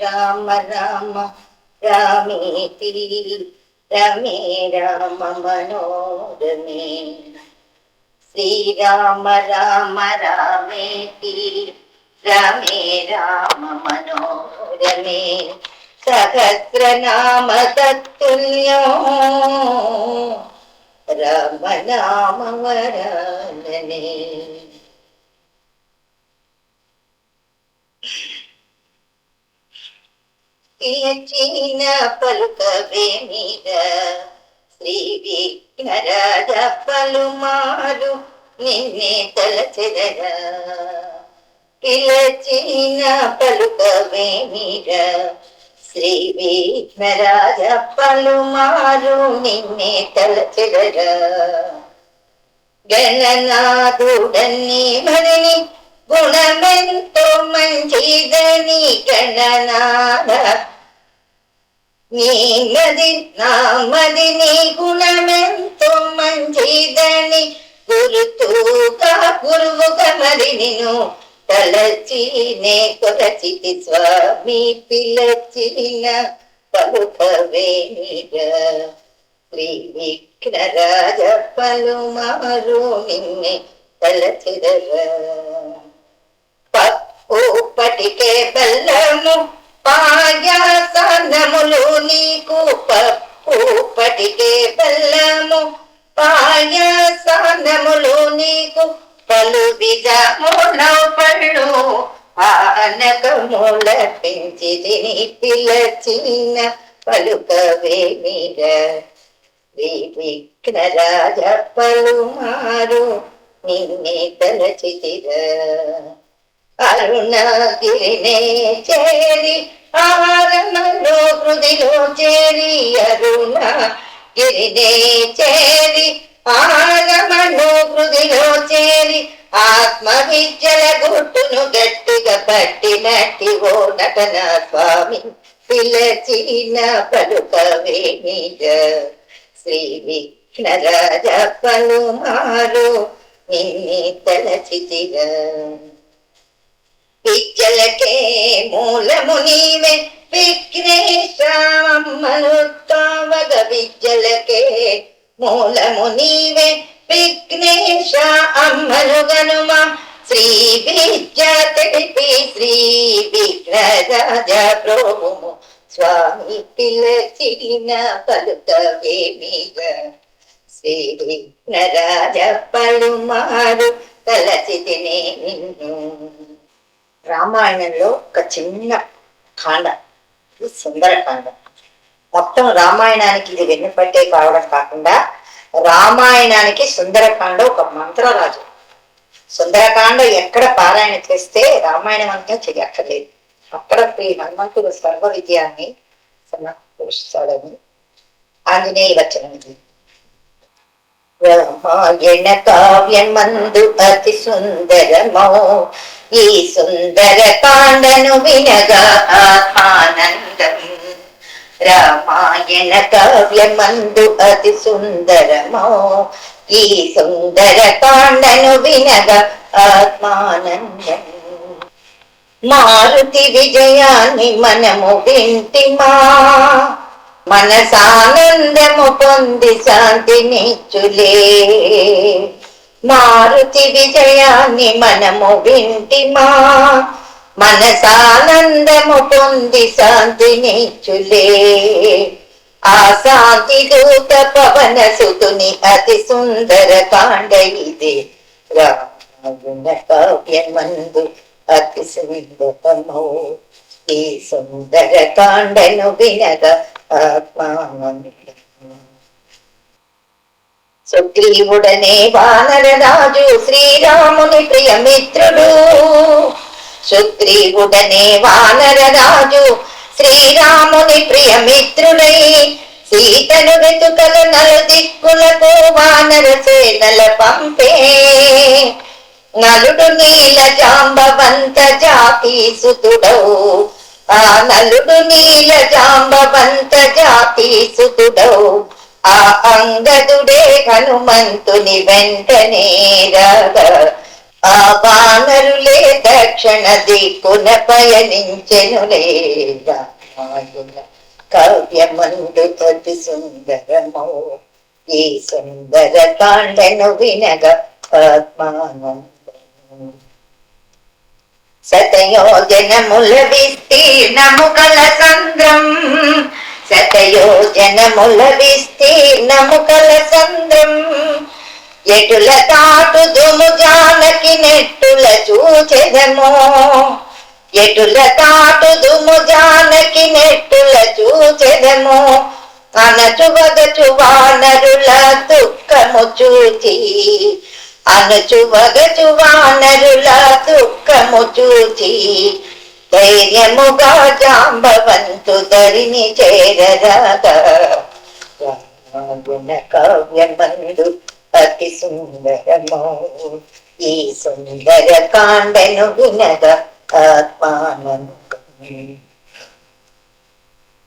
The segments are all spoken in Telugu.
రామ రామ రామేతి రమే రామ మనోరమే శ్రీరామ రామ రామేతి రమే రామ మనోరమే సహస్రనామ తత్తుల్యం రామ నామ వరాననే పియచిన శ్రీ విఘ్నరాజ పలుమారు నిన్నే తలచెదర. పిలచిన పలుకవేమిర శ్రీ విఘ్నరాజ పలుమారు నిన్నే తలచెదర. గణనాథుడన్ని మరిని గుణమెంతో మంచిదని గణనాథ నీ నామది నీ గుణమెంతో మంచిదని గురుతుగా గురువుగా మరి నిన్ను తలచి నే కొలచితి స్వామి పిలచిన పలుకవేమిగా శ్రీ విఘ్నరాజ పలుమారు నిన్నే తలచిదర పప్పు పటికే బెల్లము పాయాసనములు నీకు నీకు పలు విధముల పళ్ళు పానకముల పెంచి తిని పిలచిన పలుకవేమిర శ్రీ విఘ్నరాజ పలుమారు నిన్నే తలచితిర అరుణగిరినే చేరి ఆరణలో హృదిలో చేరి అరుణ గిరినే చేరి ఆరమలో హృదిలో చేరి ఆత్మ విద్యల గుట్టును గట్టిగా పట్టినట్టి ఓ నటన స్వామి. పిలచిన పలుకవేమిగ శ్రీ విఘ్నరాజ పలుమారు నిన్ని తలచితిర విద్యలకే మూలము నీవే విఘ్నేశ్వరమ్మను తావగ విద్యలకే మూలము నీవే విఘ్నేశ అమ్మలుగనుమ శ్రీ విద్య తెలిపి శ్రీ విఘ్నరాజ ప్రోము స్వామి పిలచిన పలుకవేమిగా శ్రీ విఘ్నరాజ పలుమారు తలచితినే నిన్ను. రామాయణంలో ఒక చిన్న కాండ సుందరకాండ మొత్తం రామాయణానికి ఇది వెన్నుపట్టే కావడం కాకుండా రామాయణానికి సుందరకాండ ఒక మంత్రరాజు. సుందరకాండ ఎక్కడ పారాయణ చేస్తే రామాయణం అంతా చేయక్కర్లేదు అక్కడ శ్రీ హనుమంతుడు సర్వ విజయాన్ని సమకూరుస్తాడని ఆంజనేయ వచనం ఇది. రామాయణ కావ్యమందు అతి సుందరమో ఈ సుందర కాండను వినగా ఆనందం రామాయణ కావ్యమందు అతి సుందరమో ఈ సుందర కాండను వినగ ఆత్మానందం. మారుతి విజయాన్ని మనము వింటిమా? మనసానందము పొంది శాంతినిచ్చులే మారుతి విజయాన్ని మనము వింటిమా? మనసానందము పొంది శాంతినిచ్చులే ఆ శాంతి దూత పవన సుతుని అతి సుందర కాండ ఇదే. రామాయణ కావ్యమందు అతి సుందరమో. ఈ సుందర కాండను వినగ ఆత్మానందం సుగ్రీవుడనే వానరరాజు శ్రీరాముని ప్రియమిత్రుడు సుగ్రీవుడనే వానరరాజు. శ్రీరాముని ప్రియమిత్రుడై సీతను వెతుకల నలు దిక్కులకు వానర సేనల పంపే. నలుడు నీల జాంబవంత జాతి సుతుడవు ఆ నలుడు నీల జాంబవంత జాతి సుతుడవు ఆ అంగదుడే హనుమంతుని వెంటనే రాగా దక్షిణ దీపున పయనించెనులే రామాయణ కావ్యమందు అతి సుందరమో. ఈ సుందర కాండను వినగ పద్మానందము శతయోజనముల విస్తీర్ణము కల సంద్రం. శతయోజనముల విస్తీర్ణము కల సంద్రం. ఎటుల తాటు దుముజాలకి నెట్టుల చూచెదము. ఎటుల తాటు దుముజాలకి నెట్టుల చూచెదము. అనచు వగచు వానరుల దుఃఖము చూచి అనచు వగచు వానరుల దుఃఖము చూచి ధైర్యముగా జాంబవంతు ధరిని చేరరాగా గుణ కావ్యమందు అతి సుందరమో ఈ సుందర కాండను వినగ ఆత్మానము.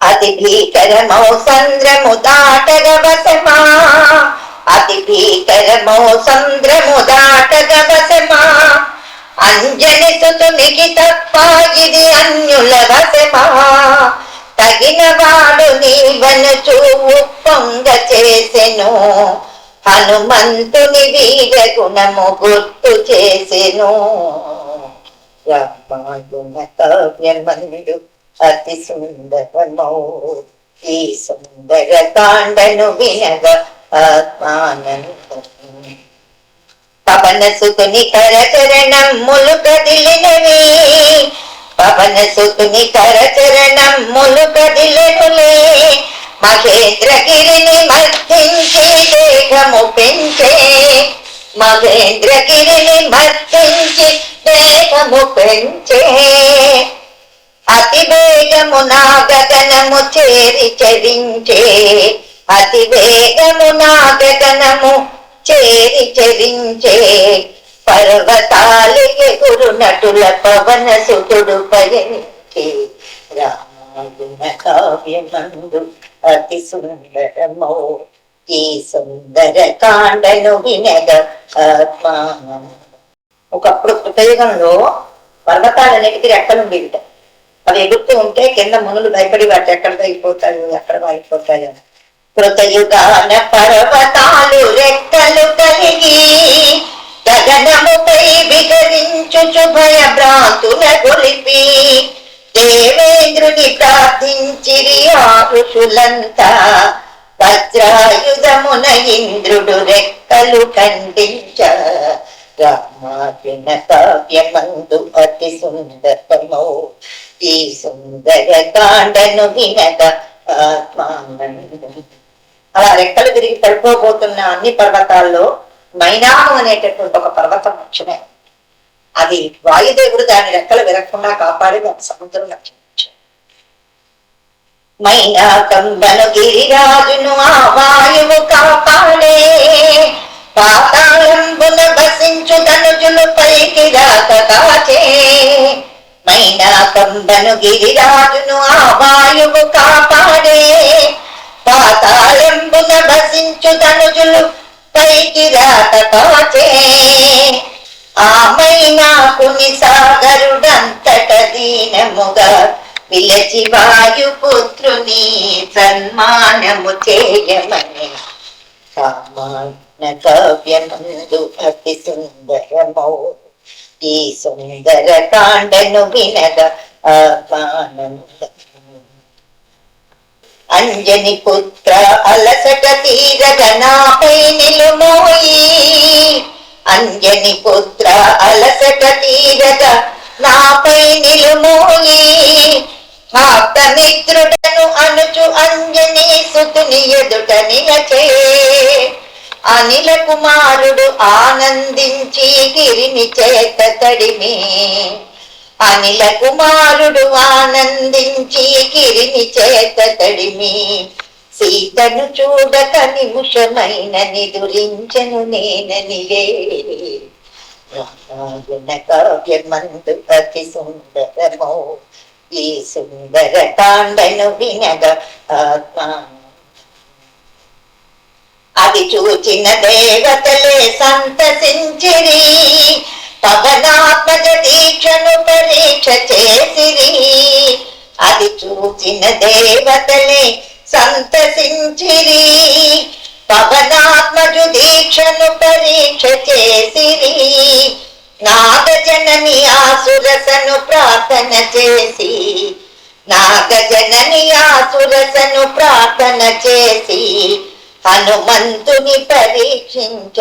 అతి భీకరమౌ సంద్రము దాటగ వసమా అతి భీకరమో సంద్రము దాటగ వసమా అంజని సుతునికి తప్ప ఇది అన్యుల వసమా తగిన వాడు నీవనుచు పొంగ చేసెను హనుమంతుని వీర గుణము గుర్తు చేసెను. రామాయణ కావ్యమందు అతి సుందరమౌ ఈ సుందర కాండను వినగ ఆత్మానందం పవన సుతుని కరచరణం కదిలినవి పవన సుతుని కరచరణం మహేంద్రగిరిని మర్దించి దేహము పెంచే మహేంద్రగిరిని మర్దించి దేహము పెంచే. అతి వేగము నా గగనము చేరి చరించే అతి వేగము నా గగనము చేరి చరించే. పర్వతాలు ఎగురు నటుల పవన సుతుడు పయనించే. గుణ కావ్యమందు అతి సుందరమో ఈ సుందర కాండను వినగ ఆత్మానందం ఒకప్పుడు కృతయుగంలో పర్వతాలన్నిటికీ రెక్కలు ఉండేవిట అవి ఎగురుతూ ఉంటే కింద మునులు భయపడి వాటి ఎక్కడ అయిపోతాయి ఎక్కడ వాయిపోతాయి అని. కృతయుగాన పర్వతాలు రెక్కలు కలిగి గగనముపై విగరించుచు భయ భ్రాంతుల గొలిపి దేవేంద్రుని ప్రార్థించిరి ఆ ఋషులంతా వజ్రాయుధమున ఇంద్రుడు రెక్కలు ఖండించ. రామాయణ కావ్యమందు అతి సుందరమో. ఈ సుందర కాండను వినగ ఆత్మానందం. అలా రెక్కలు తిరిగి పడిపోబోతున్న అన్ని పర్వతాల్లో మైనాము అనేటటువంటి ఒక పర్వతం ముఖ్యమే అది వాయుదేవుడు దాని రెక్కలు విరక్కుండా కాపాడి ఒక సముద్రం రక్షించాడు. మైనాకంబను గిరిరాజును ఆ వాయువు కాపాడే పాతాళంబున బసించు ధనుజులు పైకి రాక కాచే మైనాకంబను గిరిరాజును ఆ వాయువు కాపాడే పాతాళంబున బసించు ధనుజులు పైకి రాక కాచే ఆమైనా నాకు నిసాగరుడంతట దీనముగా విలచి వాయుపుత్రుని సన్మానము చేయమని. సామాన్య కావ్యమందు అతి సుందరమౌ. ఈ సుందర కాండను వినగ ఆత్మానందం అంజని పుత్ర అలసట తీరగ నాపై నిలుమోయి. అంజని పుత్ర అలసట తీరగ నాపై నిలుమోయి ఆప్త మిత్రుడను అనుచు అంజని సుతుని ఎదుట నిలచే. అనిల కుమారుడు ఆనందించి గిరిని చేత తడిమి. అనిల కుమారుడు ఆనందించి గిరిని చేత తడిమి. సీతను చూడక నిముషమైన నిదురించను నేననిలే రామాయణ కావ్యమందు అతి సుందరమో ఈ సుందర కాండను వినగ ఆత్మా. అది చూచిన దేవతలే సంతసించిరి పవనాత్మజ దీక్షను పరీక్ష చేసిరి. అది చూచిన దేవతలే సంతసించిరి పవనాత్మజు దీక్షను పరీక్ష చేసిరి. నాగజనని ఆసురసను ప్రార్థన చేసి నాగజనని ఆసురసను ప్రార్థన చేసి హనుమంతుని పరీక్షించ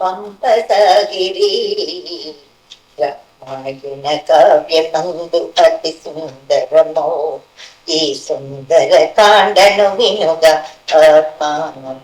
పంపసగిరి. రామాయణ కావ్యమందు అతి సుందరమో ఈ సుందర కాండను వినుగా ఆత్మానం